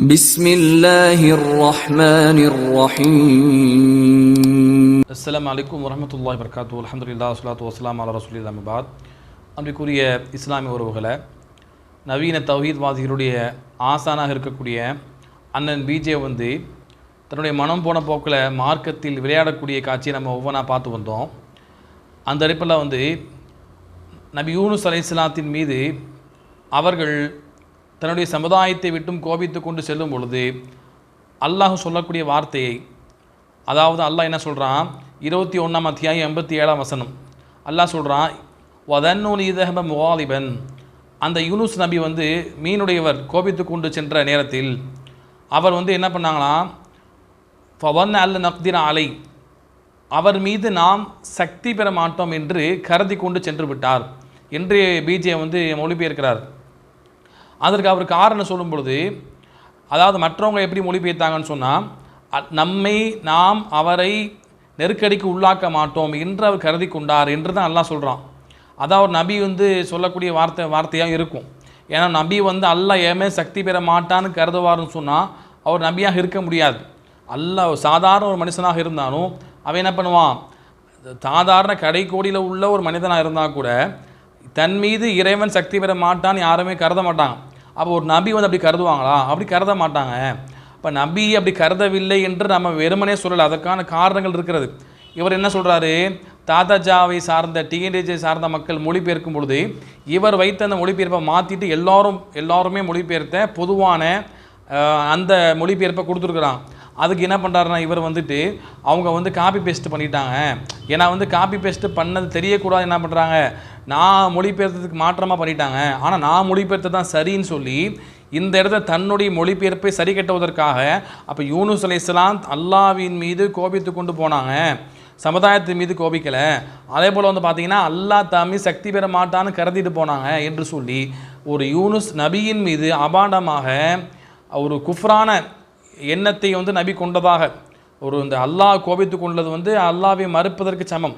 بسم الله الرحمن الرحيم அஸ்ஸலாமு அலைக்கும் வரமத்துல்லாஹி வர்காத்து அல்ஹம்துலில்லாஹ் வஸ்ஸலாத்து வஸ்ஸலாம் அலா ரசூலில்லாஹ் மபாத் அன்றைக்குரிய இஸ்லாமிய உறவுகளை நவீன தௌஹீத்வாதிகளுடைய ஆசானாக இருக்கக்கூடிய அண்ணன் பிஜே வந்து தன்னுடைய மனம் போன போக்கில் மார்க்கத்தில் விளையாடக்கூடிய காட்சியை நம்ம ஒவ்வொன்றா பார்த்து வந்தோம் அந்த அடிப்பில் வந்து நபி யூனுஸ் அலைஹிஸ்ஸலாத்தின் மீது அவர்கள் தன்னுடைய சமுதாயத்தை விட்டும் கோபித்து கொண்டு செல்லும் பொழுது அல்லாஹ் சொல்லக்கூடிய வார்த்தையை அதாவது அல்லாஹ் என்ன சொல்கிறான் இருபத்தி ஒன்றாம் அத்தியாயம் எண்பத்தி ஏழாம் வசனம். அல்லாஹ் சொல்கிறான் வதன்னு இதஹப முவாலிபன் அந்த யூனுஸ் நபி வந்து மீனுடையவர் கோபித்து கொண்டு சென்ற நேரத்தில் அவர் வந்து என்ன பண்ணாங்களாம்? ஃபவன் அல்ல நக்திர அலை. அவர் மீது நாம் சக்தி பெற மாட்டோம் என்று கருதி கொண்டு சென்று விட்டார். என்று பிஜே வந்து மொழிபெயர்க்கிறார். அதற்கு அவர் காரணம் சொல்லும் பொழுது அதாவது மற்றவங்க எப்படி மொழிபெயர்த்தாங்கன்னு சொன்னால் நம்மை நாம் அவரை நெருக்கடிக்கு உள்ளாக்க மாட்டோம் என்று அவர் கருதி கொண்டார் என்று தான் அல்லாஹ் சொல்கிறான் அதாவது நபி வந்து சொல்லக்கூடிய வார்த்தை வார்த்தையாக இருக்கும். ஏன்னா நபி வந்து அல்லாஹ் ஏமே சக்தி பெற மாட்டான்னு கருதுவார்னு சொன்னால் அவர் நபியாக இருக்க முடியாது. அல்லாஹ் சாதாரண ஒரு மனுஷனாக இருந்தாலும் அவன் என்ன பண்ணுவான்? சாதாரண கடைக்கோடியில் உள்ள ஒரு மனிதனாக இருந்தால் கூட தன் மீது இறைவன் சக்தி பெற மாட்டான்னு யாருமே கருத மாட்டாங்க. அப்போ ஒரு நபி வந்து அப்படி கருதுவாங்களா? அப்படி கருத மாட்டாங்க. இப்போ நபி அப்படி கருதவில்லை என்று நம்ம வெறுமனே சொல்லலை. அதற்கான காரணங்கள் இருக்கிறது. இவர் என்ன சொல்கிறாரு தாதாஜாவை சார்ந்த டிஎன்டிஜை சார்ந்த மக்கள் மொழிபெயர்க்கும் பொழுது இவர் வைத்த அந்த மொழிபெயர்ப்பை மாற்றிட்டு எல்லாரும் எல்லாருமே மொழிபெயர்த்த பொதுவான அந்த மொழிபெயர்ப்பை கொடுத்துருக்குறான். அதுக்கு என்ன பண்ணுறாருன்னா இவர் வந்துட்டு அவங்க வந்து காப்பி பேஸ்ட் பண்ணிட்டாங்க. ஏன்னா வந்து காப்பி பேஸ்ட் பண்ணது தெரியக்கூடாது என்ன பண்ணுறாங்க நான் மொழிபெயர்த்ததுக்கு மாற்றமாக பண்ணிட்டாங்க. ஆனால் நான் மொழிபெயர்த்தது தான் சரின்னு சொல்லி இந்த இடத்த தன்னுடைய மொழிபெயர்ப்பை சரி கட்டுவதற்காக அப்போ யூனுஸ் அலைஹிஸ்ஸலாம் அல்லாவின் மீது கோபித்து கொண்டு போனாங்க. சமுதாயத்தின் மீது கோபிக்கலை. அதே போல் வந்து பார்த்தீங்கன்னா அல்லாஹ் தாமி சக்தி பெற மாட்டான்னு கருதிட்டு போனாங்க என்று சொல்லி ஒரு யூனுஸ் நபியின் மீது அபாண்டமாக ஒரு குஃப்ரான எண்ணத்தை வந்து நபி கொண்டதாக ஒரு இந்த அல்லாஹ் கோபித்து கொண்டது வந்து அல்லாவை மறுப்பதற்கு சமம்.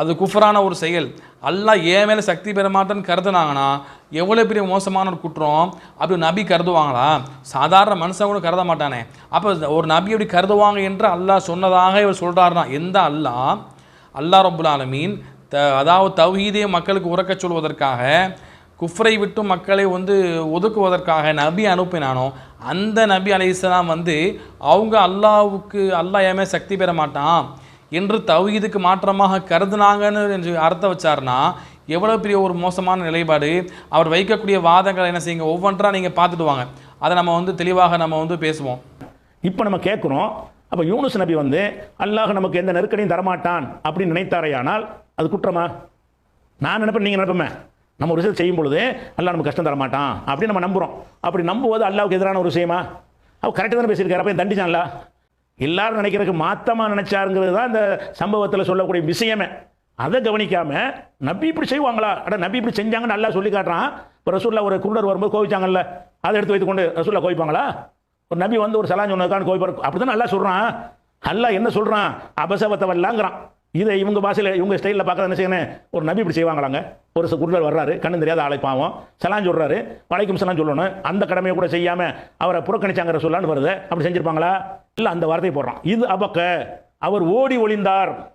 அது குஃப்ரான ஒரு செயல். அல்லாஹ் ஏன் மேலே சக்தி பெற மாட்டேன்னு கருதுனாங்கன்னா எவ்வளோ பெரிய மோசமான ஒரு குற்றம்? அப்படி நபி கருதுவாங்களா? சாதாரண மனுஷன் கூட கருத மாட்டானே. அப்போ ஒரு நபி அப்படி கருதுவாங்க என்று அல்லாஹ் சொன்னதாக இவர் சொல்கிறாருனா எந்த அல்லாஹ்? அல்லாஹ் ரப்புல் ஆலமீன் த அதாவது தௌஹீதே மக்களுக்கு உறக்கச் சொல்வதற்காக குஃப்ரை விட்டு மக்களை வந்து ஒதுக்குவதற்காக நபி அனுப்பினானோ அந்த நபி அலைஹிஸ்ஸலாம் வந்து அவங்க அல்லாவுக்கு அல்லாஹ் ஏமே சக்தி பெற மாட்டான் என்று தவீதுக்கு மாற்றமாக கருதுனாங்கன்னு என்று அர்த்தம் வச்சார்னா எவ்வளோ பெரிய ஒரு மோசமான நிலைப்பாடு. அவர் வைக்கக்கூடிய வாதங்களை என்ன செய்யுங்க? ஒவ்வொன்றா நீங்கள் பார்த்துட்டு வாங்க. அதை நம்ம வந்து தெளிவாக நம்ம வந்து பேசுவோம். இப்போ நம்ம கேட்குறோம் அப்போ யூனுஸ் நபி வந்து அல்லாஹ் நமக்கு எந்த நெருக்கடியும் தரமாட்டான் அப்படின்னு நினைத்தாரையானால் அது குற்றமா? நான் நினைப்பேன் நீங்கள் நினைப்பமே நம்ம ஒரு விஷயம் செய்யும் பொழுது அல்லா நமக்கு கஷ்டம் தரமாட்டான் அப்படின்னு நம்ம நம்புகிறோம் அப்படி நம்புவது அல்லாவுக்கு எதிரான ஒரு விஷயமா? அவ கரெக்டாக தானே பேசியிருக்காரு. அப்போ தண்டிச்சான்ல? எல்லாரும் நினைக்கிறதுக்கு மாத்தமாக நினைச்சாருங்கிறது தான் இந்த சம்பவத்தில் சொல்லக்கூடிய விஷயமே. அதை கவனிக்காம நபி இப்படி செய்வாங்களா? அட நபி இப்படி செஞ்சாங்கன்னு நல்லா சொல்லி காட்டுறான். இப்போ ரசூல்லா ஒரு குருடர் வரும்போது கோவிச்சாங்கல்ல? அதை எடுத்து வைத்துக்கொண்டு ரசூல்லா கோவிப்பாங்களா? ஒரு நபி வந்து ஒரு சலான் சொன்னதுக்கான கோவிப்பார். அப்படி தான் நல்லா சொல்கிறான் அல்லா என்ன சொல்கிறான் அபசவத்தவல்லாங்கிறான் இதை இவங்க பாஷையில் இவங்க ஸ்டைலில் பார்க்குறது என்ன செய்யணும் ஒரு நபி இப்படி செய்வாங்களாங்க. ஒரு ச- குருடர் வர்றாரு கண்ணு தெரியாத ஆளை பாவம். சலான் சொல்கிறாரு வலைக்கும் சலான் சொல்லணும். அந்த கடமையை கூட செய்யாமல் அவரை புறக்கணிச்சாங்கிற சொல்லான்னு வருது. அப்படி செஞ்சுருப்பாங்களா? இல்லை அந்த வார்த்தையை போடுறான். இது அபக்க. அவர் ஓடி ஒளிந்தார்.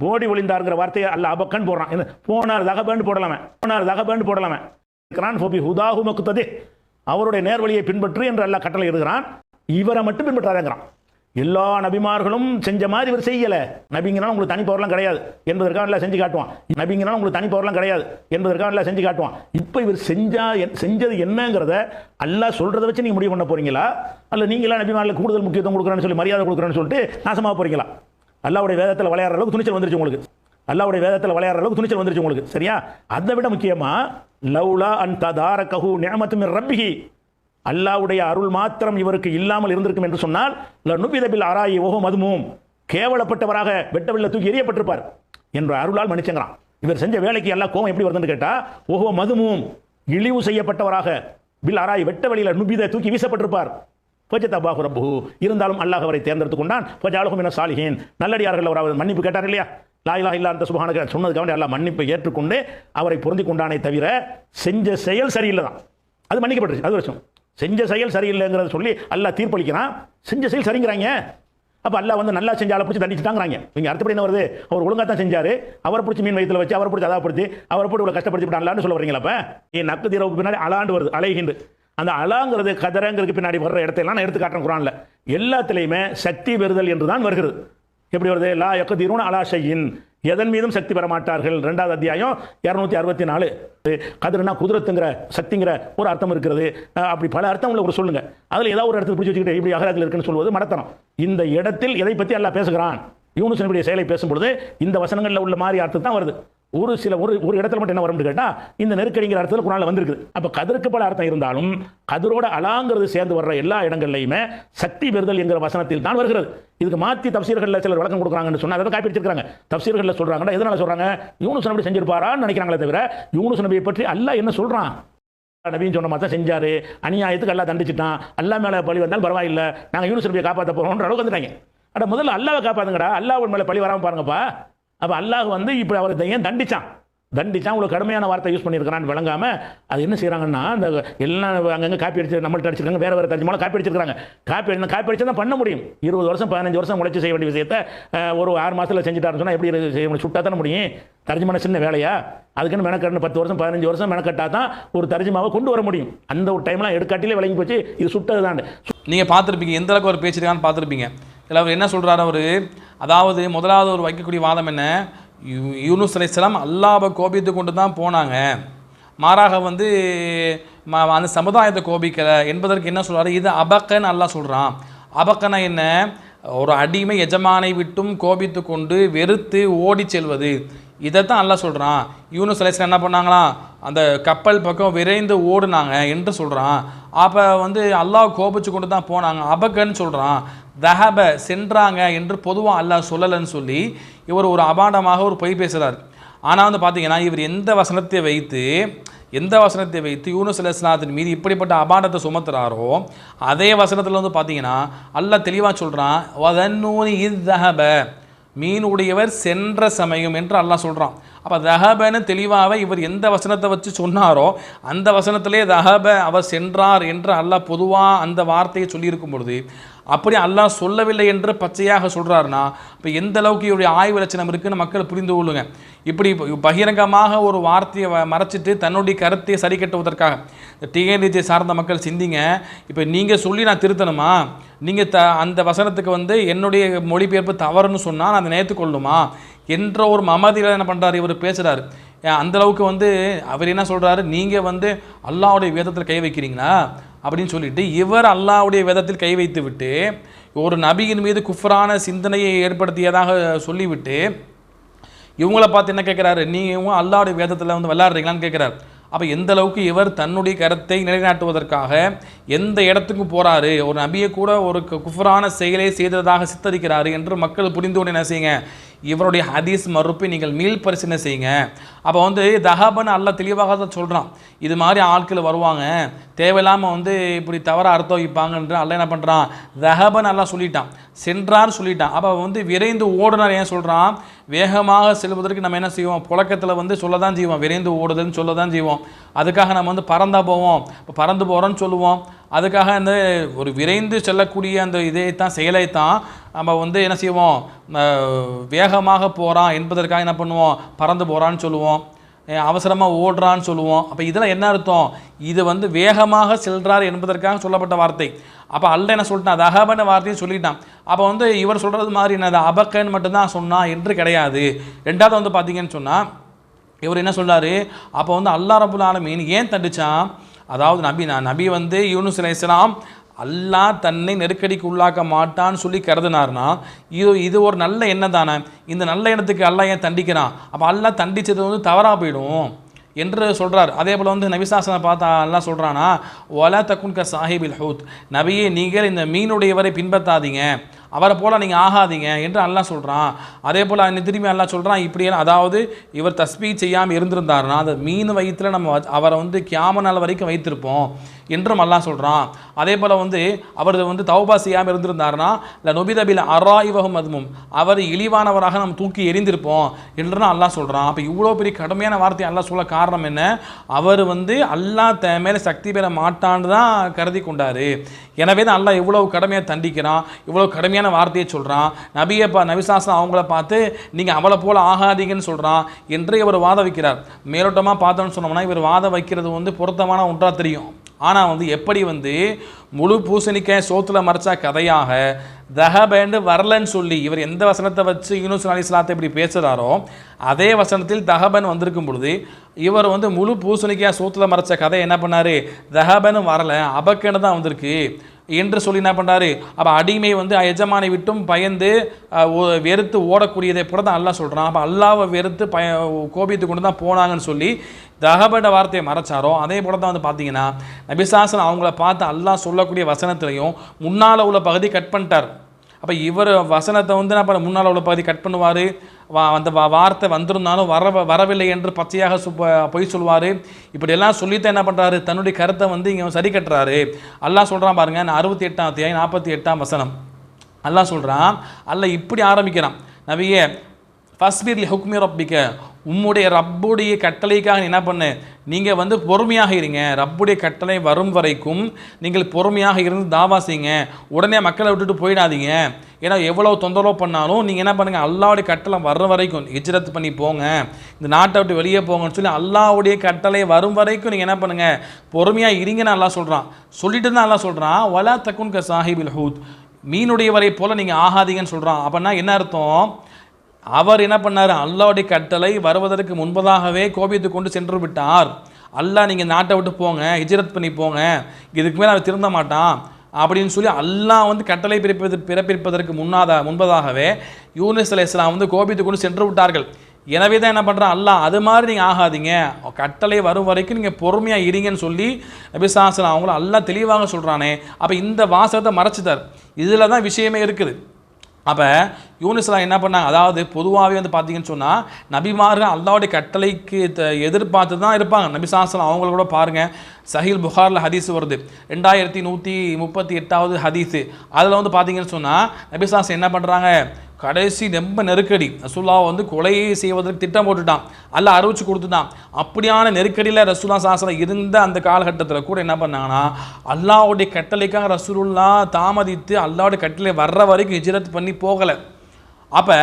ஓடி ஒளிந்தாருங்கிற வார்த்தையை அல்ல அபக்கன்னு போடுறான். என்ன போனார் தகபேன்னு போடலாமே. போனார் தகபேன்னு போடலாமே. இருக்கிறான் ஃபோபி ஹுதாஹு மக்குத்ததே. அவருடைய நேர்வழியை பின்பற்று என்று அல்ல கட்டளை எழுதுகிறான். இவரை மட்டும் பின்பற்றாதேங்கிறான். எல்லா நபிமார்களும் செஞ்ச மாதிரி இவர் செய்யல. நபிங்கனாலும் உங்களுக்கு தனி பவர்லாம் கிடையாது என்பதற்காக எல்லாம் செஞ்சு காட்டுவான். நபிங்கனாலும் உங்களுக்கு தனி பவர்லாம் கிடையாது என்பதற்காக எல்லாம் செஞ்சு காட்டுவான். இப்போ இவர் செஞ்சா என்- செஞ்சது என்னங்கிறத அல்லா சொல்கிறத வச்சு நீங்க முடிவு பண்ண போறீங்களா? அல்ல நீங்களா நபிமார்கள் கூடுதல் முக்கியத்துவம் கொடுக்குறேன்னு சொல்லி மரியாதை கொடுக்குறேன்னு சொல்லிட்டு நாசமாக போறீங்களா? அல்லாவுடைய வேதத்தில் விளையாடுற அளவுக்கு துணிச்சல் வந்துருச்சு உங்களுக்கு. அல்லாவுடைய வேதத்தில் விளையாடுற அளவுக்கு துணிச்சல் வந்துருச்சு உங்களுக்கு. சரியா? அதை விட முக்கியமா லவ்லா அன் ததார கஹு நியமத்து ரப்பிஹி. அல்லாவுடைய அருள் மாத்திரம் இவருக்கு இல்லாமல் இருந்திருக்கும் என்று சொன்னால் நுபிதபில் ஆராயி ஓஹோ மதுமும். கேவலப்பட்டவராக வெட்டவில்லை தூக்கி எறியப்பட்டிருப்பார் என்ற அருளால் மன்னிச்சங்கிறான். இவர் செஞ்ச வேலைக்கு எல்லாம் கோவம் எப்படி வருதுன்னு கேட்டால் ஓஹோ மதுமும். இழிவு செய்யப்பட்டவராக பில் ஆராய் வெட்ட வழியில் நுபித தூக்கி வீசப்பட்டிருப்பார். ஃபஜத்தபாஹு ரப்பு இருந்தாலும் அல்லாஹ் அவரை தேர்ந்தெடுத்து கொண்டான். பஜாலகும் என சாலிஹீன். நல்லடியார்கள் அவர் அவர் மன்னிப்பு கேட்டார் இல்லையா? லா இலாஹ இல்லா அந்த சுபஹானக. சொன்னதுக்காக அல்லாஹ் மன்னிப்பை ஏற்றுக்கொண்டு அவரை பொருந்தி கொண்டானே தவிர செஞ்ச செயல் சரியில்லை தான் அது மன்னிக்கப்பட்டுருச்சு. அது வருஷம் செஞ்ச செயல் சரியில்லைங்கிறத சொல்லி அல்லா தீர்ப்பளிக்கிறான். செஞ்ச செயல் சரிங்கிறாங்க. அப்போ அல்லா வந்து நல்லா செஞ்ச ஆளை பிடிச்சி தண்டிச்சுட்டாங்கிறாங்க. இங்கே அடுத்தபடி என்ன வருது? அவர் ஒழுங்காக தான் செஞ்சார். அவரை பிடிச்சி மீன் வயத்தில் வச்சு அவரை பிடிச்சி அதாப்படுத்தி அவரை போட்டு இவ்வளோ கஷ்டப்படுத்தி சொல்ல வரீங்களா அப்போ? என் நக்கு தீரவுக்கு பின்னாடி அலாண்டு வருது அலைகின்று அந்த அலாங்கிறது கதரங்கிறதுக்கு பின்னாடி வர்ற இடத்தையெல்லாம் நான் எடுத்து காட்டுறேன் குரானில். எல்லாத்துலேயுமே சக்தி பெறுதல் என்று தான் வருகிறது. எப்படி வருது? லா எக்க யக்கதீரூன அலா செய்யின் எதன் மீதும் சக்தி பெற மாட்டார்கள் ரெண்டாவது அத்தியாயம் இரநூத்தி அறுபத்தி நாலு. கதிரனா குதிரத்துங்கிற சக்திங்கிற ஒரு அர்த்தம் இருக்கிறது. அப்படி பல அர்த்தம் உள்ள ஒரு சொல்லுங்க. அதில் ஏதாவது ஒரு இடத்துல பிடிச்சி வச்சுக்கிட்டு இப்படி அகராத்தில் இருக்குன்னு சொல்வது மடத்தனம். இந்த இடத்தில் எதை பற்றி எல்லாம் பேசுகிறான்? யூனுஸ் செயலை பேசும்பொழுது இந்த வசனங்களில் உள்ள மாதிரி அர்த்தம் தான் வருது. ஒரு சில ஒரு ஒரு இடத்துல மட்டும் என்ன வரும்னு கேட்டால் இந்த நெருக்கடிங்கிற அர்த்தத்தில் குரானில் வந்திருக்குது. அப்போ கதிருக்கு பல அர்த்தம் இருந்தாலும் கதிரோட அலாங்கிறது சேர்ந்து வர்ற எல்லா இடங்கள்லையுமே சக்தி பெறுதல் என்கிற வசனத்தில் தான் வருகிறது. இதுக்கு மாற்றி தப்சீர்களில் சிலர் விளக்கம் கொடுக்குறாங்கன்னு சொன்னால் அதை காப்பி வச்சிருக்காங்க தப்சீர்களில் சொல்கிறாங்கன்னா எதனால சொல்கிறாங்க யூனுஸ் நபி செஞ்சிருப்பாரான்னு நினைக்கிறாங்களே தவிர யூனுஸ் நபியை பற்றி அல்ல என்ன சொல்கிறான் நபின்னு சொன்ன மாதிரி தான் செஞ்சார். அநியாயத்துக்கு எல்லாம் தண்டிச்சிட்டான். எல்லாம் மேலே பழி வந்தாலும் பரவாயில்லை. நாங்கள் யூனுஸ் நபியை காப்பாற்ற போகிறோன்ற அளவுக்கு வந்துட்டாங்க. ஆனால் முதல்ல அல்லாவை காப்பாத்துங்கடா. அல்லாஹ் மேலே பழி வராமல் பாருங்கப்பா. அப்போ அல்லாஹ் வந்து இப்போ அவரை ஏன் தண்டிச்சான். தண்டிச்சான். உங்களுக்கு கடுமையான வார்த்தை யூஸ் பண்ணியிருக்கிறான்னு விளங்காமல் அது என்ன செய்கிறாங்கன்னா அந்த எல்லாம் அங்கங்கே காப்பி அடிச்சு நம்மள்ட்ட அடிச்சிருக்காங்க வேறு வேறு தர்ஜமான காப்பி அடிச்சிருக்காங்க காப்பி அடி காப்பி அடிச்சா தான் பண்ண முடியும். இருபது வருஷம் பதினஞ்சு வருஷம் உழைச்சி செய்ய வேண்டிய விஷயத்தை ஒரு ஆறு மாதத்தில் செஞ்சுட்டாருன்னு சொன்னால் எப்படி செய்ய முடியும்? சுட்டா தானே முடியும். தர்ஜமான சின்ன வேலையா? அதுக்குன்னு மெனக்கட்டணும் பத்து வருஷம் பதினஞ்சு வருஷம் மெனக்கட்டா தான் ஒரு தர்ஜமாவை கொண்டு வர முடியும். அந்த ஒரு டைம்லாம் எடுக்காட்டிலே விளங்கி போச்சு. இது சுட்டது தான் நீங்கள் பார்த்துருப்பீங்க. எந்த அளவுக்கு அவர் பேசியிருக்கான்னு பார்த்துருப்பீங்க. இதில் அவர் என்ன சொல்கிறாரு அவர்? அதாவது முதலாவது ஒரு வைக்கக்கூடிய வாதம் என்ன? யூ- யூனுஸ் அலைஹிஸ்ஸலாம் அல்லாவை கோபித்து கொண்டு தான் போனாங்க. மாறாக வந்து அந்த சமுதாயத்தை கோபிக்கலை. என்பதற்கு என்ன சொல்றாரு? இது அபக்கன்னு அல்லாஹ் சொல்கிறான் அபக்கனை என்ன? ஒரு அடிமை எஜமானை விட்டும் கோபித்து கொண்டு வெறுத்து ஓடி செல்வது. இதைத்தான் நல்லா சொல்கிறான் யூனுஸ் அலைஹிஸ்ஸலாம் என்ன பண்ணாங்களாம் அந்த கப்பல் பக்கம் விரைந்து ஓடுனாங்க என்று சொல்கிறான் அப்போ வந்து அல்லாஹ் கோபிச்சு கொண்டு தான் போனாங்க. அபக்கன்னு சொல்கிறான் தஹப சென்றாங்க என்று பொதுவாக அல்லாஹ் சொல்லலைன்னு சொல்லி இவர் ஒரு அபாண்டமாக ஒரு பொய் பேசுகிறார் ஆனால் வந்து பார்த்தீங்கன்னா இவர் எந்த வசனத்தை வைத்து எந்த வசனத்தை வைத்து யூனுஸ் அலிஸ்லாத்தின் மீது இப்படிப்பட்ட அபாண்டத்தை சுமத்துறாரோ அதே வசனத்தில் வந்து பார்த்தீங்கன்னா அல்லாஹ் தெளிவாக சொல்கிறான் வதன்னூனி இத் தஹப. மீனுடையவர் சென்ற சமயம் என்று அல்லாஹ் சொல்கிறான் அப்போ தஹபன்னு தெளிவாக இவர் எந்த வசனத்தை வச்சு சொன்னாரோ அந்த வசனத்திலே தஹப அவர் சென்றார் என்று அல்லாஹ் பொதுவாக அந்த வார்த்தையை சொல்லியிருக்கும் பொழுது அப்படி அல்லாஹ் சொல்லவில்லை என்று பச்சையாக சொல்கிறாருன்னா இப்போ எந்த அளவுக்கு இவருடைய ஆய்வு லட்சணம் இருக்குன்னு மக்கள் புரிந்து கொள்ளுங்க. இப்படி பகிரங்கமாக ஒரு வார்த்தையை வ- மறைச்சிட்டு தன்னுடைய கருத்தை சரி கட்டுவதற்காக. டிஎன்டிஜே சார்ந்த மக்கள் சிந்திங்க இப்போ நீங்கள் சொல்லி நான் திருத்தணுமா? நீங்கள் த அந்த வசனத்துக்கு வந்து என்னுடைய மொழிபெயர்ப்பு தவறுன்னு சொன்னால் நான் அதை நேர்த்துக்கொள்ளுமா என்ற ஒரு மமதியில் என்ன பண்ணுறாரு இவர் பேசுகிறாரு அந்த அளவுக்கு வந்து அவர் என்ன சொல்கிறாரு நீங்கள் வந்து அல்லாவுடைய வேதத்தில் கை வைக்கிறீங்களா? அப்படின்னு சொல்லிட்டு இவர் அல்லாவுடைய வேதத்தில் கை வைத்து விட்டு ஒரு நபியின் மீது குஃப்ரான சிந்தனையை ஏற்படுத்தியதாக சொல்லிவிட்டு இவங்கள பார்த்து என்ன கேட்குறாரு? நீங்கள் அல்லாவுடைய வேதத்தில் வந்து விளாட்றீங்களான்னு கேட்குறாரு. அப்போ எந்த அளவுக்கு இவர் தன்னுடைய கருத்தை நிலைநாட்டுவதற்காக எந்த இடத்துக்கும் போகிறாரு ஒரு நபியை கூட ஒரு கு- குஃப்ரான செயலை செய்ததாக சித்தரிக்கிறாரு என்று மக்கள் புரிந்து கொண்டு என்ன செய்யுங்க? இவருடைய ஹதீஸ் மறுப்பை நீங்கள் மீள் பரிசீலனை செய்யுங்க. அப்போ வந்து தஹாபன் அல்ல தெளிவாக தான் சொல்கிறான் இது மாதிரி ஆட்கள் வருவாங்க. தேவையில்லாமல் வந்து இப்படி தவறாக அர்த்தம் வைப்பாங்கன்ற அல்ல என்ன பண்ணுறான் தஹபன் அல்லாஹ் சொல்லிட்டான். சென்றார் சொல்லிட்டான். அப்போ வந்து விரைந்து ஓடுனார் ஏன் சொல்கிறான் வேகமாக செல்வதற்கு நம்ம என்ன செய்வோம்? புழக்கத்தில் வந்து சொல்ல தான் செய்வோம். விரைந்து ஓடுதல்னு சொல்ல தான் செய்வோம். அதுக்காக நம்ம வந்து பறந்தா போவோம். இப்போ பறந்து போகிறோன்னு சொல்லுவோம். அதுக்காக அந்த ஒரு விரைந்து செல்லக்கூடிய அந்த இதைத்தான் தான் செயலை தான் நம்ம வந்து என்ன செய்வோம்? வேகமாக போகிறான் என்பதற்காக என்ன பண்ணுவோம்? பறந்து போகிறான்னு சொல்லுவோம். அவசரமாக ஓடுறான்னு சொல்லுவோம். அப்போ இதெல்லாம் என்ன அர்த்தம்? இது வந்து வேகமாக செல்றார் என்பதற்காக சொல்லப்பட்ட வார்த்தை. அப்போ அல்ல என்ன சொல்லிட்டான்? அது அகபன வார்த்தையை சொல்லிட்டான். அப்போ வந்து இவர் சொல்கிறது மாதிரி என்னது அபக்கன்னு மட்டும்தான் சொன்னான் என்று கிடையாது. ரெண்டாவது வந்து பார்த்தீங்கன்னு சொன்னால் இவர் என்ன சொல்கிறாரு அப்போ வந்து அல்லாஹ் ரபுல் ஆலமீன் ஏன் தண்டிச்சான்? அதாவது நபி நான் நபி வந்து யூனுஸ் அலைஹிஸ்ஸலாம் அல்லாஹ் தன்னை நெருக்கடிக்கு உள்ளாக்க மாட்டான்னு சொல்லி கருதினார்னா இது இது ஒரு நல்ல எண்ணம் தானே. இந்த நல்ல எண்ணத்துக்கு அல்லாஹ் ஏன் தண்டிக்கிறான் அப்போ அல்லாஹ் தண்டிச்சது வந்து தவறாக போயிடும் என்று சொல்கிறார் அதே போல் வந்து நபிசாசனை பார்த்தா எல்லாம் சொல்கிறானா ஒலா தக்குன்க சாஹிபில் ஹூத். நபியே நீங்கள் இந்த மீனுடையவரை பின்பற்றாதீங்க. அவரை போல் நீங்கள் ஆகாதீங்க என்று அல்லா சொல்கிறான் அதே போல் அன்னை திரும்பி அல்லா சொல்கிறான் இப்படியெல்லாம் அதாவது இவர் தஸ்பீ செய்யாமல் இருந்திருந்தாருன்னா அந்த மீன் வயிற்றில் நம்ம அவரை வந்து கியாம நாள் வரைக்கும் வைத்திருப்போம். என்றும் அல்லாஹ் சொல்கிறான் அதே போல் வந்து அவர் வந்து தௌபா செய்யாமல் இருந்திருந்தாருன்னா இல்லை நொபிதபில் அராய்வகம் அதுவும் அவர் இழிவானவராக நம்ம தூக்கி எரிந்திருப்போம் என்று அல்லாஹ் சொல்கிறான் அப்போ இவ்வளோ பெரிய கடுமையான வார்த்தையை அல்லாஹ் சொல்ல காரணம் என்ன? அவர் வந்து அல்லாஹ் த மேலே சக்தி பெற மாட்டான்னு தான் கருதி கொண்டாரு. எனவே தான் அல்லாஹ் இவ்வளவு கடுமையாக தண்டிக்கிறான் இவ்வளோ கடுமையான வார்த்தையை சொல்கிறான் நபியை பா நபிசாசன் அவங்கள பார்த்து நீங்கள் அவளை போல ஆகாதீங்கன்னு சொல்கிறான் என்று இவர் வாத வைக்கிறார். மேலோட்டமாக பார்த்தோன்னு சொன்னோம்னா இவர் வாத வைக்கிறது வந்து பொருத்தமான ஒன்றாக தெரியும். ஆனால் வந்து எப்படி வந்து முழு பூசணிக்காய் சோத்துல மறைச்சா கதையாக? தஹபேண்டு வரலன்னு சொல்லி இவர் எந்த வசனத்தை வச்சு யூனுஸ் அலி இஸ்லாத்தை இப்படி பேசுகிறாரோ அதே வசனத்தில் தஹபன் வந்திருக்கும் பொழுது இவர் வந்து முழு பூசணிக்காய் சோத்துல மறைச்ச கதை என்ன பண்ணார்? தகபனும் வரல அபக்கன்னு தான் வந்திருக்கு. என்று சொல்லி என்ன பண்ணுறாரு அப்போ அடிமை வந்து எஜமானை விட்டும் பயந்து வெறுத்து ஓடக்கூடியதை கூட தான் அல்லா சொல்கிறான் அப்போ அல்லாவை வெறுத்து பய கோபித்து கொண்டு தான் போனாங்கன்னு சொல்லி தகபட வார்த்தையை மறைச்சாரோ அதே போல தான் வந்து பார்த்தீங்கன்னா நபிசாசன் அவங்கள பார்த்து அல்லாஹ் சொல்லக்கூடிய வசனத்திலையும் முன்னால் உள்ள பகுதி கட் பண்ணிட்டார். அப்போ இவர் வசனத்தை வந்து நான் பண்ண முன்னால் உள்ள பகுதி கட் பண்ணுவார் வா அந்த வார்த்தை வந்திருந்தாலும் வர வரவில்லை என்று பச்சையாக சு பொய் சொல்வார் இப்படியெல்லாம் சொல்லித்தான் என்ன பண்ணுறாரு தன்னுடைய கருத்தை வந்து இங்கே சரி கட்டுறாரு. அல்லாஹ் சொல்கிறான் பாருங்கள் நான் அறுபத்தி எட்டாம் தேதி நாற்பத்தி எட்டாம் வசனம். அல்லாஹ் சொல்கிறான் அல்ல இப்படி ஆரம்பிக்கிறான். நபியே ஃபஸ்பீர் ஹுக்மி ரப்பிக்க உம்முடைய ரப்புடைய கட்டளைக்காக என்ன பண்ணு? நீங்கள் வந்து பொறுமையாக இருங்க. ரப்புடைய கட்டளை வரும் வரைக்கும் நீங்கள் பொறுமையாக இருந்து தாவா செய்யுங்க. உடனே மக்களை விட்டுட்டு போயிடாதீங்க. ஏன்னா எவ்வளோ தொந்தரவு பண்ணாலும் நீங்கள் என்ன பண்ணுங்கள் அல்லாவுடைய கட்டளை வர்ற வரைக்கும் ஹிஜ்ரத் பண்ணி போங்க. இந்த நாட்டை விட்டு வெளியே போங்கன்னு சொல்லி அல்லாவுடைய கட்டளை வரும் வரைக்கும் நீங்கள் என்ன பண்ணுங்கள் பொறுமையாக இருங்கன்னு நல்லா சொல்கிறான் சொல்லிட்டு தான் அல்லாஹ் சொல்கிறான் வலா தக்குன் க சாஹிபில் ஹூத். மீனுடையவரை போல் நீங்கள் ஆகாதீங்கன்னு சொல்கிறான் அப்படின்னா என்ன அர்த்தம்? அவர் என்ன பண்ணார்? அல்லாவுடைய கட்டளை வருவதற்கு முன்பதாகவே கோபித்து கொண்டு சென்று விட்டார். அல்லாஹ் நீங்கள் நாட்டை விட்டு போங்க ஹிஜரத் பண்ணி போங்க இதுக்கு மேலே அவர் திருந்த மாட்டான் அப்படின்னு சொல்லி அல்லாஹ் வந்து கட்டளை பிறப்பது பிறப்பிப்பதற்கு முன்னாத முன்பதாகவே யூனிஸ் அலி இஸ்லாம் வந்து கோபித்து கொண்டு சென்று விட்டார்கள். எனவே தான் என்ன பண்ணுறான் அல்லாஹ் அது மாதிரி நீங்கள் ஆகாதீங்க. கட்டளை வரும் வரைக்கும் நீங்கள் பொறுமையாக இருங்கன்னு சொல்லி அபிசாசன் அவங்கள அல்லா தெளிவாக சொல்கிறானே அப்போ இந்த வாசகத்தை மறைச்சிட்டார். இதில் தான் விஷயமே இருக்குது. அப்போ யூனிஸ்லாம் என்ன பண்ணாங்க? அதாவது பொதுவாகவே வந்து பார்த்தீங்கன்னு சொன்னால் நபிமார்கள் அல்லாவுடைய கட்டளைக்கு த- எதிர்பார்த்து தான் இருப்பாங்க நபி நபிசாசலம் அவங்கள கூட பாருங்கள் சஹீல் புகாரில் ஹதீஸ் வருது. ரெண்டாயிரத்தி நூற்றி முப்பத்தி எட்டாவது ஹதீஸு. அதில் வந்து பார்த்தீங்கன்னு சொன்னால் நபிசாஸ் என்ன பண்ணுறாங்க கடைசி ரொம்ப நெருக்கடி. ரசுல்லா வந்து கொலையை செய்வதற்கு திட்டம் போட்டுட்டான். அல்ல அறிவிச்சு கொடுத்துட்டான். அப்படியான நெருக்கடியில் ரசூல்லா சாசனம் இருந்த அந்த காலகட்டத்தில் கூட என்ன பண்ணாங்கன்னா அல்லாவுடைய கட்டளைக்காக ரசூலுல்லா தாமதித்து அல்லாவுடைய கட்டளை வர்ற வரைக்கும் ஹிஜ்ரத் பண்ணி போகலை. அப்போ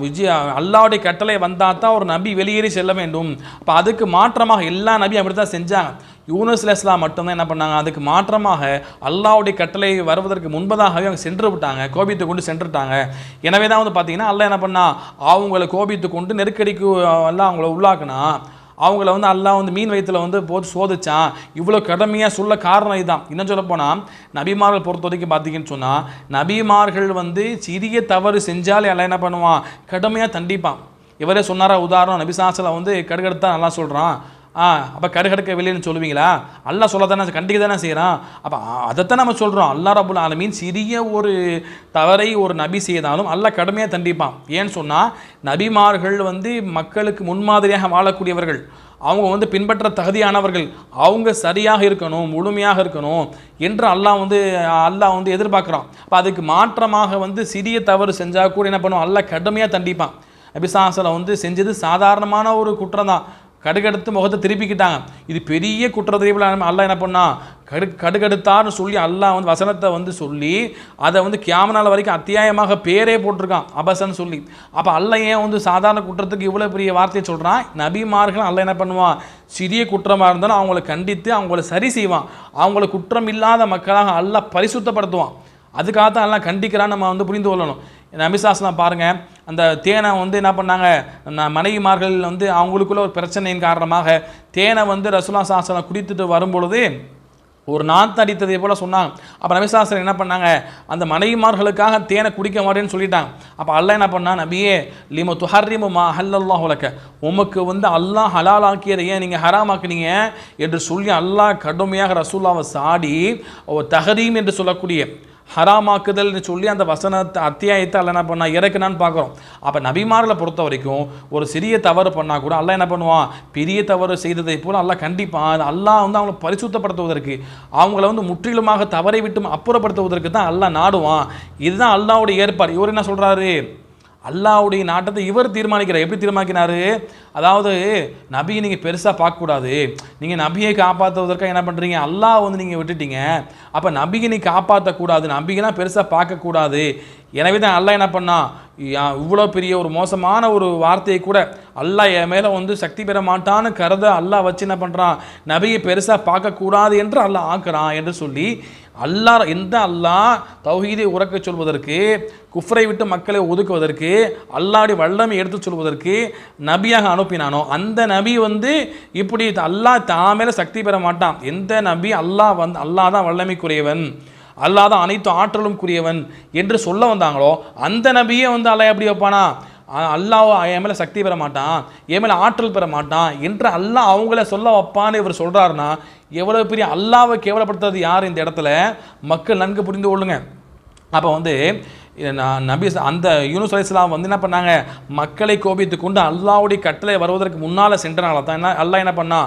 விஜய் அல்லாவுடைய கட்டளை வந்தால் தான் ஒரு நபி வெளியேறி செல்ல வேண்டும். அப்போ அதுக்கு மாற்றமாக எல்லா நபியும் அப்படி தான் செஞ்சாங்க. யூனுஸ் இஸ்லாம் மட்டும்தான் என்ன பண்ணாங்க? அதுக்கு மாற்றமாக அல்லாவுடைய கட்டளை வருவதற்கு முன்பதாகவே அவங்க சென்று விட்டாங்க. கோபித்து கொண்டு சென்றுட்டாங்க. எனவே தான் வந்து பார்த்தீங்கன்னா அல்லாஹ் என்ன பண்ணா? அவங்கள கோபித்து கொண்டு நெருக்கடிக்கு எல்லாம் அவங்கள உள்ளாக்குனா அவங்கள வந்து அல்லாஹ் வந்து மீன் வயித்துல வந்து போட்டு சோதிச்சான். இவ்வளோ கடுமையாக சொல்ல காரணம் இதுதான். இன்னும் சொல்ல போனால் நபிமார்கள் பொறுத்த வரைக்கும் பார்த்தீங்கன்னு சொன்னால் நபிமார்கள் வந்து சிறிய தவறு செஞ்சாலே எல்லாம் என்ன பண்ணுவான்? கடுமையாக தண்டிப்பான். இவரே சொன்னாரா உதாரணம் நபிசாசில் வந்து கடுகடுத்தா நல்லா சொல்கிறான் ஆ அப்போ கடுகடுக்க வெளியேன்னு சொல்லுவீங்களா? அல்லாஹ் சொல்ல தானே கண்டிக்க தானே செய்கிறான் அப்போ அதைத்தான் நம்ம சொல்கிறோம் அல்லாஹ் ரபுல் ஆலமீன் சிறிய ஒரு தவறை ஒரு நபி செய்தாலும் அல்லா கடுமையாக தண்டிப்பான். ஏன்னு சொன்னால் நபிமார்கள் வந்து மக்களுக்கு முன்மாதிரியாக வாழக்கூடியவர்கள். அவங்க வந்து பின்பற்ற தகுதியானவர்கள். அவங்க சரியாக இருக்கணும் முழுமையாக இருக்கணும் என்று அல்லாஹ் வந்து அல்லாஹ் வந்து எதிர்பார்க்குறான். அப்போ அதுக்கு மாற்றமாக வந்து சிறிய தவறு செஞ்சால் கூட என்ன பண்ணுவோம் அல்லாஹ் கடுமையாக தண்டிப்பான். நபிசாசலம் வந்து செஞ்சது சாதாரணமான ஒரு குற்றம் தான். கடுகடுத்து முகத்தை திருப்பிக்கிட்டாங்க. இது பெரிய குற்றத்தையில் அல்லா என்ன பண்ணா? கடு கடுகடுத்தார்னு சொல்லி அல்லாஹ் வந்து வசனத்தை வந்து சொல்லி அதை வந்து கேமனால் வரைக்கும் அத்தியாயமாக பேரே போட்டிருக்கான் அபசன்னு சொல்லி. அப்போ அல்ல ஏன் வந்து சாதாரண குற்றத்துக்கு இவ்வளோ பெரிய வார்த்தையை சொல்கிறான் நபிமார்கள் அல்ல என்ன பண்ணுவான் சிறிய குற்றமாக இருந்தாலும் அவங்கள கண்டித்து அவங்கள சரி செய்வான். அவங்கள குற்றம் இல்லாத மக்களாக அல்ல பரிசுத்தப்படுத்துவான். அதுக்காக தான் எல்லாம் கண்டிக்கிறான்னு நம்ம வந்து புரிந்து கொள்ளணும். நபிசாசனம் பாருங்கள் அந்த தேனை வந்து என்ன பண்ணாங்க? மனைவிமார்கள் வந்து அவங்களுக்குள்ள ஒரு பிரச்சனையின் காரணமாக தேனை வந்து ரசுலா சாசனம் குடித்துட்டு வரும்பொழுது ஒரு நாத்து அடித்ததை போல சொன்னாங்க. அப்போ நபிசாசனம் என்ன பண்ணாங்க? அந்த மனைவிமார்களுக்காக தேனை குடிக்க மாட்டேன்னு சொல்லிட்டாங்க. அப்போ அல்லா என்ன பண்ணா நபியே லிம துஹர்ரிமு மா ஹல்லல்லாஹு உலக்க உமக்கு வந்து அல்லாஹ் ஹலால் ஆக்கியதை ஏன் நீங்கள் ஹராமாக்குனீங்க? என்று சொல்லி அல்லாஹ் கடுமையாக ரசூல்லாவை சாடி ஓ தஹரீம் என்று சொல்லக்கூடிய ஹராமாக்குதல்னு சொல்லி அந்த வசனத்தை அத்தியாயத்தை அல்ல என்ன பண்ணா இறக்குனான்னு பார்க்குறோம். அப்போ நபிமார்களை பொறுத்த வரைக்கும் ஒரு சிறிய தவறு பண்ணால் கூட அல்லா என்ன பண்ணுவான்? பெரிய தவறு செய்ததை போல் அல்லா கண்டிப்பாக அது அல்லாஹ் வந்து அவங்களை பரிசுத்தப்படுத்துவதற்கு அவங்கள வந்து முற்றிலுமாக தவறை விட்டு அப்புறப்படுத்துவதற்கு தான் அல்லா நாடுவான். இதுதான் அல்லாஹ்வுடைய ஏற்பாடு. இவர் என்ன சொல்கிறாரு அல்லாவுடைய நாட்டத்தை இவர் தீர்மானிக்கிறார். எப்படி தீர்மானிக்கிறாரு? அதாவது நபியை நீங்கள் பெருசாக பார்க்கக்கூடாது. நீங்கள் நபியை காப்பாற்றுவதற்காக என்ன பண்ணுறீங்க அல்லாஹ் வந்து நீங்கள் விட்டுட்டீங்க. அப்போ நபியை நீ காப்பாற்றக்கூடாது நபிகெல்லாம் பெருசாக பார்க்கக்கூடாது. எனவே தான் அல்லாஹ் என்ன பண்ணா? இவ்வளோ பெரிய ஒரு மோசமான ஒரு வார்த்தையை கூட அல்லாஹ் என் மேலே வந்து சக்தி பெற மாட்டான்னு கருத அல்லாஹ் வச்சு என்ன பண்ணுறான் நபியை பெருசாக பார்க்கக்கூடாது என்று அல்லாஹ் ஆக்குறான் என்று சொல்லி அல்லாஹ் எந்த அல்லாஹ் தௌஹீதை உறக்கச் சொல்வதற்கு குஃப்ரை விட்டு மக்களை ஒதுக்குவதற்கு அல்லாடி வல்லமை எடுத்துச் சொல்வதற்கு நபியாக அனுப்பினானோ அந்த நபி வந்து இப்படி அல்லாஹ் தாமேல மேலே சக்தி பெற மாட்டான். எந்த நபி அல்லாஹ் வந்து அல்லாஹ் தான் வல்லமைக்குரியவன் அல்லாஹ் தான் அனைத்து ஆற்றலும் குரியவன் என்று சொல்ல வந்தாங்களோ அந்த நபியே வந்து அல்லாஹ் எப்படி வைப்பானா? அல்லாஹ் என் மேலே சக்தி பெற மாட்டான் என் மேலே ஆற்றல் பெற மாட்டான் என்று அல்லாஹ் அவங்கள சொல்ல வைப்பான்னு இவர் சொல்கிறாருன்னா எவ்வளவு பெரிய அல்லாவை கேவலப்படுத்துறது யார் இந்த இடத்துல? மக்கள் நன்கு புரிந்து கொள்ளுங்க. அப்போ வந்து நபி அந்த யூனுஸ் அலிஸ்லாம் வந்து என்ன பண்ணாங்க? மக்களை கோபித்து கொண்டு அல்லாவுடைய கட்டளை வருவதற்கு முன்னால் சென்றனால தான் என்ன அல்லா என்ன பண்ணா?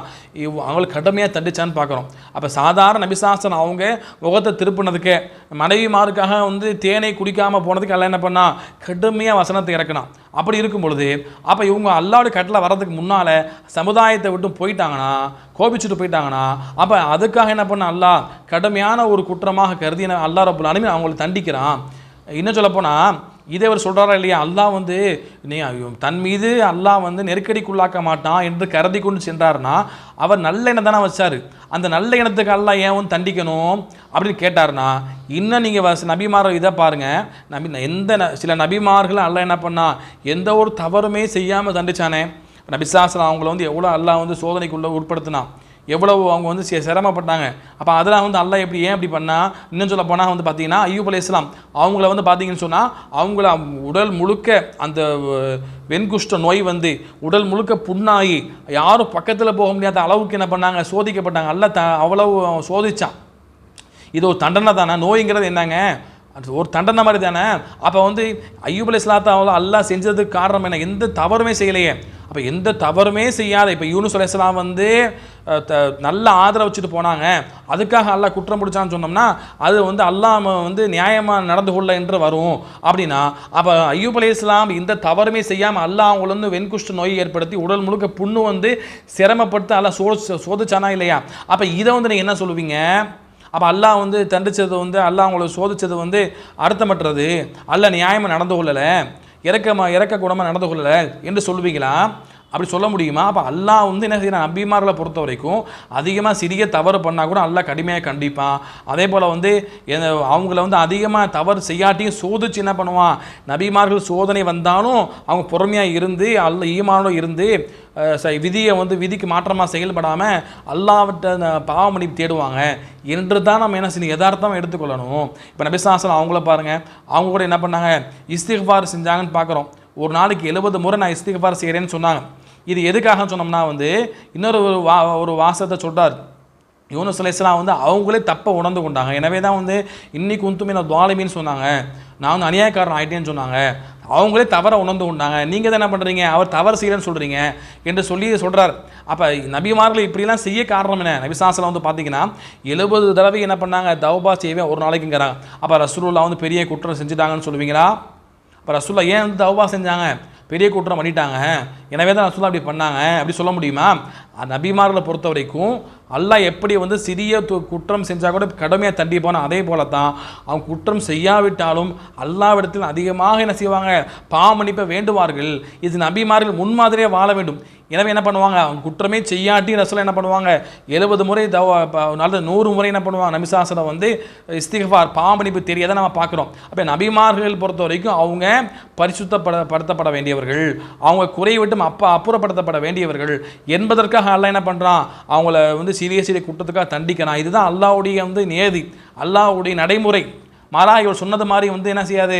இவ் அவங்களுக்கு கடுமையாக தண்டிச்சான்னு பார்க்குறோம். அப்போ சாதாரண நபிசாசன் அவங்க முகத்தை திருப்பினதுக்கு மனைவிமாருக்காக வந்து தேனை குடிக்காமல் போனதுக்கு அல்ல என்ன பண்ணா? கடுமையாக வசனத்தை இறக்கணும் அப்படி இருக்கும் பொழுது அப்போ இவங்க அல்லாவுடைய கட்டளை வர்றதுக்கு முன்னால் சமுதாயத்தை விட்டு போயிட்டாங்கன்னா கோபிச்சுட்டு போயிட்டாங்கன்னா அப்போ அதுக்காக என்ன பண்ண? அல்லாஹ் கடுமையான ஒரு குற்றமாக கருதி என்ன அல்லாஹ் அவங்களை தண்டிக்கிறான். இன்னும் சொல்லப்போனால் இதே அவர் சொல்கிறாரா இல்லையா? அல்லாஹ் வந்து நீ ஐயோ, தன் மீது அல்லாஹ் வந்து நெருக்கடிக்குள்ளாக்க மாட்டான் என்று கருதி கொண்டு சென்றார்னா அவர் நல்ல எண்ணம் தானே வச்சார். அந்த நல்ல எண்ணத்துக்கு அல்லாஹ் ஏன் வந்து தண்டிக்கணும் அப்படின்னு கேட்டார்னா இன்னும் நீங்கள் நபிமார் இதை பாருங்கள் நபி எந்த ந- சில நபிமார்களும் அல்லாஹ் என்ன பண்ணா எந்த ஒரு தவறுமே செய்யாமல் தண்டிச்சானே. நபிசாசன் அவங்கள வந்து எவ்வளோ அல்லாஹ் வந்து சோதனைக்குள்ளே உட்படுத்தினான். எவ்வளவு அவங்க வந்து சிரமப்பட்டாங்க. அப்போ அதெல்லாம் வந்து அல்லா எப்படி ஏன் இப்படி பண்ணால் இன்னும் சொல்ல போனால் வந்து பார்த்தீங்கன்னா ஐயூப் அலைஹிஸ் இஸ்லாம் அவங்கள வந்து பார்த்தீங்கன்னு சொன்னால் அவங்கள உடல் முழுக்க அந்த வெண்குஷ்ட நோய் வந்து உடல் முழுக்க புண்ணாகி யாரும் பக்கத்தில் போக முடியாத அளவுக்கு என்ன பண்ணாங்க? சோதிக்கப்பட்டாங்க. அல்ல த அவ்வளவு சோதித்தான் சோதிச்சான். இது ஒரு தண்டனை தானே? நோய்ங்கிறது என்னங்க? அது ஒரு தண்டனை மாதிரி தானே? அப்போ வந்து ஐயூப் அலி இஸ்லாத்தாவில் அல்லா செஞ்சதுக்கு காரணம் என்ன? எந்த தவறுமே செய்யலையே. அப்போ எந்த தவறுமே செய்யாத இப்போ யூனுஸ் அலைஹிஸ்ஸலாம் வந்து நல்ல ஆதரவு வச்சுட்டு போனாங்க. அதுக்காக அல்லாஹ் குற்றம் பிடிச்சான்னு சொன்னோம்னா அது வந்து அல்லாஹ் வந்து நியாயமாக நடந்து கொள்ள என்று வரும். அப்படின்னா அப்போ ஐயூப் அலி இஸ்லாம் இந்த தவறுமே செய்யாமல் அல்லாஹ் அவங்கள வந்து வெண்குஷ்ட நோய் ஏற்படுத்தி உடல் முழுக்க புண்ணு வந்து சிரமப்படுத்தி அல்லா சோ சோதிச்சானா இல்லையா? அப்போ இதை வந்து நீங்கள் என்ன சொல்லுவீங்க? அப்போ அல்லாஹ் வந்து தண்டிச்சது வந்து அல்லாஹ் அவங்களை சோதிச்சது வந்து அர்த்தமற்றது. அல்ல நியாயமாக நடந்து கொள்ளலை இறக்கமாக இறக்க கூடமாக நடந்து கொள்ளலை என்று சொல்லுவீங்களா? அப்படி சொல்ல முடியுமா? அப்போ அல்லாஹ் வந்து என்ன செய்யறான் நபிமார்களை பொறுத்த வரைக்கும் அதிகமாக சிறிய தவறு பண்ணால் கூட அல்லாஹ் கடுமையாக கண்டிப்பான். அதே போல் வந்து அவங்கள வந்து அதிகமாக தவறு செய்யாட்டியும் சோதிச்சு என்ன பண்ணுவான்? நபிமார்கள் சோதனை வந்தாலும் அவங்க பொறுமையாக இருந்து அல்ல ஈமானோட இருந்து விதியை வந்து விதிக்கு மாற்றமாக செயல்படாமல் அல்லாவிட்ட பாவமணி தேடுவாங்க. என்று தான் நம்ம என்ன செய்யணும்? யதார்த்தமாக எடுத்துக்கொள்ளணும். இப்போ நபிசாசன் அவங்கள பாருங்கள் அவங்க கூட என்ன பண்ணாங்க? இஸ்திஃபார் செஞ்சாங்கன்னு பார்க்குறோம் ஒரு நாளைக்கு எழுபது முறை நான் இஸ்திகபார் செய்கிறேன்னு சொன்னாங்க. இது எதுக்காக சொன்னோம்னா வந்து இன்னொரு ஒரு வா ஒரு வாசத்தை சொல்கிறார் யூனஸ் அலைஸ்லாம் வந்து அவங்களே தப்பை உணர்ந்து கொண்டாங்க. எனவே தான் வந்து இன்னைக்கு உந்துமே நான் துவாலிமின்னு சொன்னாங்க. நான் வந்து அநியாயக்காரன் ஆகிட்டேன்னு சொன்னாங்க. அவங்களே தவறை உணர்ந்து கொண்டாங்க. நீங்கள் தான் என்ன பண்ணுறீங்க அவர் தவறு செய்யலன்னு சொல்கிறீங்க என்று சொல்லி சொல்கிறார் அப்போ நபிமார்கள் இப்படிலாம் செய்ய காரணம் என்ன? நபிசாசில் வந்து பார்த்தீங்கன்னா எழுபது தடவை என்ன பண்ணாங்க? தௌபா செய்வேன் ஒரு நாளைக்குங்கிறாங்க. அப்போ ரசூலுல்லா வந்து பெரிய குற்றம் செஞ்சுட்டாங்கன்னு சொல்லுவீங்களா? இப்போ ரசூல்லா ஏன் வந்து தவா செஞ்சாங்க? பெரிய கூட்டம் பண்ணிட்டாங்க. எனவே தான் ரசூல்லா அப்படி பண்ணாங்க. அப்படி சொல்ல முடியுமா? அந்த நபிமார்களை பொறுத்த வரைக்கும் அல்லாஹ் எப்படி வந்து சிறிய து- குற்றம் செஞ்சால் கூட கடுமையாக தண்டிப்பானோ அதே போல தான் அவங்க குற்றம் செய்யாவிட்டாலும் அல்லாவிடத்தில் அதிகமாக என்ன செய்வாங்க? பாவமன்னிப்பை வேண்டுவார்கள். இது நபிமார்கள் முன்மாதிரியே வாழ வேண்டும். எனவே என்ன பண்ணுவாங்க? அவங்க குற்றமே செய்யாட்டி ரசூலா என்ன பண்ணுவாங்க? எழுபது முறை தவ நல்லது நல்ல நூறு முறை என்ன பண்ணுவாங்க? நபிசாசனை வந்து இஸ்திகஃபார் பாமணிப்பு தெரியாத நம்ம பார்க்குறோம். அப்போ நபிமார்கள் பொறுத்த வரைக்கும் அவங்க பரிசுத்தப்பட படுத்தப்பட வேண்டியவர்கள். அவங்க குறை விட்டும் அப்ப அப்புறப்படுத்தப்பட வேண்டியவர்கள். என்பதற்காக அல்ல என்ன பண்ணுறான் அவங்கள வந்து சிறிய சிறிய குற்றத்துக்காக தண்டிக்கணும் இதுதான் அல்லாவுடைய வந்து நியதி அல்லாஹ்வுடைய நடைமுறை. மாறாக இவர் சொன்னது மாதிரி வந்து என்ன செய்யாது?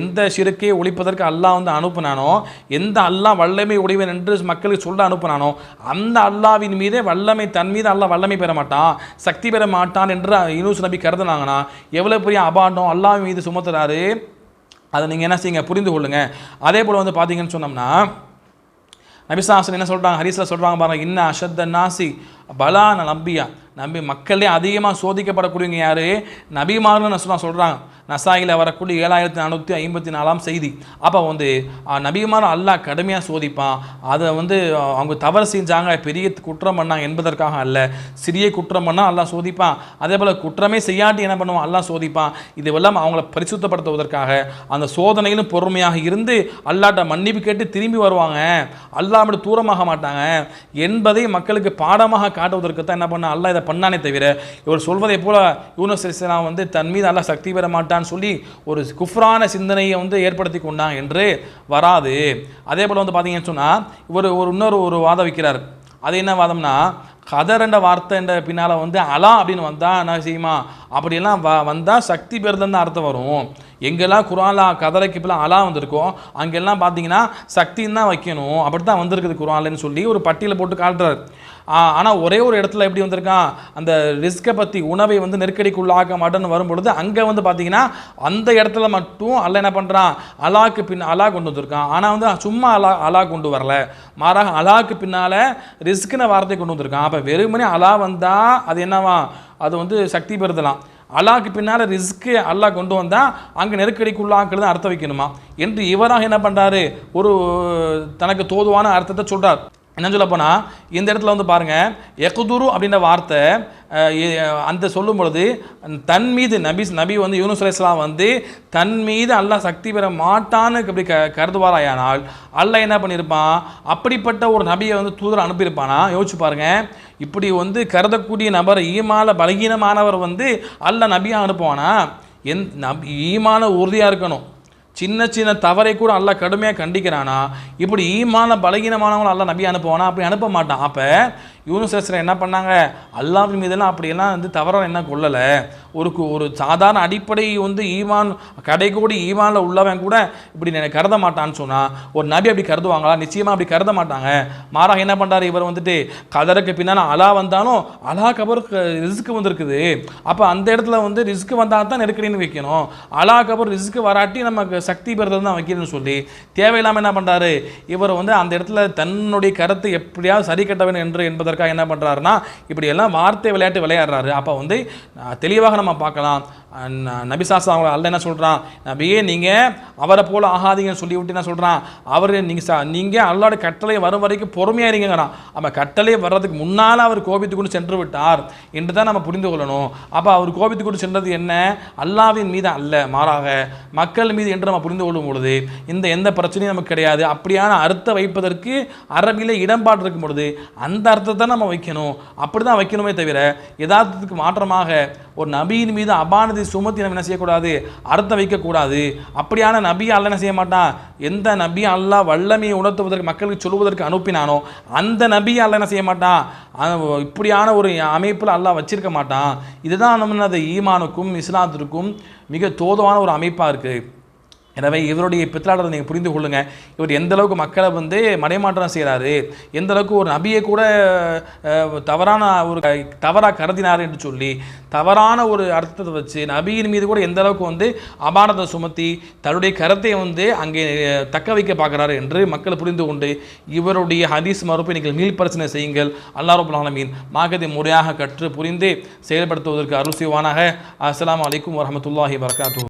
எந்த சிறுக்கையை ஒழிப்பதற்கு அல்லாஹ் வந்து அனுப்புனானோ எந்த அல்லாஹ் வல்லமை உடையவன் என்று மக்களுக்கு சொல்ல அனுப்புனானோ அந்த அல்லாவின் மீதே வல்லமை தன் மீது அல்லாஹ் வல்லமை பெற மாட்டான் சக்தி பெற மாட்டான் என்று யூனுஸ் நபி கருதுனாங்கன்னா எவ்வளோ பெரிய அபாண்டம் அல்லாஹ் மீது சுமத்துறாரு? அதை நீங்கள் என்ன செய்யுங்க புரிந்து கொள்ளுங்க. அதே போல் வந்து பார்த்தீங்கன்னு சொன்னோம்னா நபிசாசன் என்ன சொல்கிறாங்க ஹரிஸில் சொல்கிறாங்க பாருங்கள் இன்ன அஷத்த நாசி பலான நம்பியா நம்பி மக்களே அதிகமாக சோதிக்கப்படக்கூடியவங்க யார்? நபிமார்னு சொன்னா சொல்கிறாங்க நசாயில் வரக்கூடிய ஏழாயிரத்தி நானூற்றி ஐம்பத்தி நாலாம் செய்தி. அப்போ வந்து நபிகமான அல்லாஹ் கடுமையாக சோதிப்பான். அதை வந்து அவங்க தவறு செஞ்சாங்க பெரிய குற்றம் பண்ணாங்க என்பதற்காக அல்ல. சிறிய குற்றம் பண்ணால் அல்லாஹ் சோதிப்பான். அதே போல் குற்றமே செய்யாட்டி என்ன பண்ணுவான்? அல்லாஹ் சோதிப்பான். இதுவெல்லாம் அவங்கள பரிசுத்தப்படுத்துவதற்காக. அந்த சோதனையிலும் பொறுமையாக இருந்து அல்லாட்ட மன்னிப்பு கேட்டு திரும்பி வருவாங்க. அல்லா அப்படி தூரமாக மாட்டாங்க. என்பதை மக்களுக்கு பாடமாக காட்டுவதற்கு தான் என்ன பண்ண அல்லாஹ் இதை பண்ணானே தவிர இவர் சொல்வதை போல யூனுஸ் இஸ்லாம் வந்து தன் மீது அல்லா சக்தி பெற மாட்டான்னு சொல்லி ஒரு குஃப்ரான சிந்தனையை வந்து ஏற்படுத்தி கொண்டான் என்று வராது. அதே போல் வந்து பார்த்தீங்கன்னு சொன்னால் இவர் ஒரு இன்னொரு ஒரு வாதம் வைக்கிறார். அது என்ன வாதம்னா கதர் என்ற வார்த்தை என்ற பின்னால் வந்து அலா அப்படின்னு வந்தால் என்ன செய்யுமா? அப்படியெல்லாம் வ வந்தால் சக்தி பெறுதல்னு அர்த்தம் வரும். எங்கெல்லாம் குரான்ல கதலைக்கு இப்பெல்லாம் அலா வந்திருக்கோ அங்கெல்லாம் பார்த்தீங்கன்னா சக்தின்னு தான் வைக்கணும். அப்படி தான் வந்திருக்குது குரான்லன்னு சொல்லி ஒரு பட்டியலை போட்டு காட்டுறாரு. ஆனால் ஒரே ஒரு இடத்துல எப்படி வந்திருக்கான்? அந்த ரிஸ்கை பற்றி உணவை வந்து நெருக்கடிக்குள்ளாக மாட்டேன்னு வரும்பொழுது அங்கே வந்து பார்த்தீங்கன்னா அந்த இடத்துல மட்டும் அல்ல என்ன பண்ணுறான் அலாக்கு பின் அலா கொண்டு வந்திருக்கான். ஆனால் வந்து சும்மா அலா அலா கொண்டு வரல. மாறாக அலாக்கு பின்னால் ரிஸ்க்குன்னு வார்த்தை கொண்டு வந்திருக்கான். அப்போ வெறுமனே அலா வந்தால் அது என்னவா? அது வந்து சக்தி பெறுதலாம். அல்லாஹ்க்கு பின்னால் ரிஸ்க்கு அல்லாஹ் கொண்டு வந்தால் அங்கே நெருக்கடிக்குள்ளாக்கிறது அர்த்தம் வைக்கணுமா? என்று இவராக என்ன பண்ணுறாரு ஒரு தனக்கு தோதுவான அர்த்தத்தை சொல்கிறார் என்ன சொல்ல போனால் இந்த இடத்துல வந்து பாருங்கள் எக்குதுரு அப்படின்ற வார்த்தை அந்த சொல்லும் பொழுது தன் மீது நபி நபி வந்து யூனுஸ் அலைஹிஸ்ஸலாம் வந்து தன் மீது அல்லாஹ் சக்தி பெற மாட்டான்னு அப்படி க கருதுவாராயானால் அல்லாஹ் என்ன பண்ணியிருப்பான் அப்படிப்பட்ட ஒரு நபியை வந்து தூதர் அனுப்பியிருப்பானா? யோசிச்சு பாருங்கள் இப்படி வந்து கருதக்கூடிய நபர் ஈமால பலகீனமானவர் வந்து அல்லாஹ் நபியாக அனுப்புவானா? என் நப் ஈமான உறுதியாக இருக்கணும். சின்ன சின்ன தவறை கூட அல்லாஹ் கடுமையாக கண்டிக்கிறானா? இப்படி ஈமான பலகீனமானவங்களும் அல்லாஹ் நபி அனுப்புவானா? அப்படி அனுப்ப மாட்டான். அப்போ யூனுஸ் என்ன பண்ணாங்க? அல்லாவின் மீதெல்லாம் அப்படியெல்லாம் வந்து தவறாக என்ன கொள்ளலை. ஒரு கு- ஒரு சாதாரண அடிப்படை வந்து ஈமான் கடைகோடி ஈமானில் உள்ளவன் கூட இப்படி நினை- கருத மாட்டான்னு சொன்னால் ஒரு நபி அப்படி கருதுவாங்களா? நிச்சயமாக அப்படி கருத மாட்டாங்க. மாறாக என்ன பண்ணுறாரு இவர் வந்துட்டு கதருக்கு பின்னால் அலா வந்தாலும் அலா கபர் ரிஸ்க்கு வந்திருக்குது. அப்போ அந்த இடத்துல வந்து ரிஸ்க் வந்தால் தான் நெருக்கடின்னு வைக்கணும். அலா கபர் ரிஸ்க்கு வராட்டி நமக்கு சக்தி பெறுறது தான் வைக்கணும்னு சொல்லி தேவையில்லாமல் என்ன பண்ணுறாரு இவர் வந்து அந்த இடத்துல தன்னுடைய கருத்தை எப்படியாவது சரி கட்ட வேண்டும் என்று என்ன பண்ணுறாருன்னா இப்படி எல்லாம் வார்த்தை விளையாட்டு விளையாடுறாரு. அப்போ வந்து தெளிவாக நம்ம பார்க்கலாம். நபிசாசா ந- அவங்க அல்ல என்ன சொல்கிறான் நபியே நீங்கள் அவரை போல் ஆகாதீங்கன்னு சொல்லிவிட்டு என்ன சொல்கிறான் அவர் நீங்கள் சா நீங்கள் அல்லாட கட்டளை வரும் வரைக்கும் பொறுமையாக இருங்கிறான் அவன் கட்டளை வர்றதுக்கு முன்னால் அவர் கோபித்து கொண்டு சென்று விட்டார் என்று தான் நம்ம புரிந்து கொள்ளணும். அப்போ அவர் கோபித்து கொண்டு சென்றது என்ன? அல்லாவின் மீது அல்ல மாறாக மக்கள் மீது என்று நம்ம புரிந்து கொள்ளும் பொழுது இந்த எந்த பிரச்சனையும் நமக்கு கிடையாது. அப்படியான அர்த்தம் வைப்பதற்கு அரபியில் இடம்பாடு இருக்கும் பொழுது அந்த அர்த்தத்தை நம்ம வைக்கணும். அப்படி தான் வைக்கணுமே தவிர யதார்த்தத்துக்கு மாற்றமாக ஒரு நபியின் மீது அபானது சுமத்தி நம்ம என்ன செய்யக்கூடாது? அர்த்தம் வைக்கக்கூடாது. அப்படியான நபியை அல்ல என்ன செய்ய மாட்டான்? எந்த நபி அல்லாஹ் வல்லமையை உணர்த்துவதற்கு மக்களுக்கு சொல்வதற்கு அனுப்பினானோ அந்த நபியை அல்ல என்ன செய்ய மாட்டான்? இப்படியான ஒரு அமைப்பில் அல்லாஹ் வச்சிருக்க மாட்டான். இதுதான் நம்ம அது ஈமானுக்கும் இஸ்லாத்திற்கும் மிக தோதுவான ஒரு அமைப்பாக இருக்குது எனவே இவருடைய பித்தலாளரை நீங்கள் புரிந்து கொள்ளுங்க. இவர் எந்த அளவுக்கு மக்களை வந்து மடைமாற்றம் செய்கிறாரு எந்த அளவுக்கு ஒரு நபியை கூட தவறான ஒரு தவறாக கருதினார் என்று சொல்லி தவறான ஒரு அர்த்தத்தை வச்சு நபியின் மீது கூட எந்த அளவுக்கு வந்து அபானத்தை சுமத்தி தன்னுடைய கருத்தை வந்து அங்கே தக்க வைக்க பார்க்குறாரு என்று மக்கள் புரிந்து கொண்டு இவருடைய ஹதீஸ் மறுப்பை நீங்கள் மீள் பிரச்சனை செய்யுங்கள். அல்லாஹ் ரபுல் ஆலமீன் மாகத்தை முறையாக கற்று புரிந்து செயல்படுத்துவதற்கு அருள் செய்வானாக. அஸ்ஸலாமு அலைக்கும் வரமத்துல்லாஹி வரகாத்து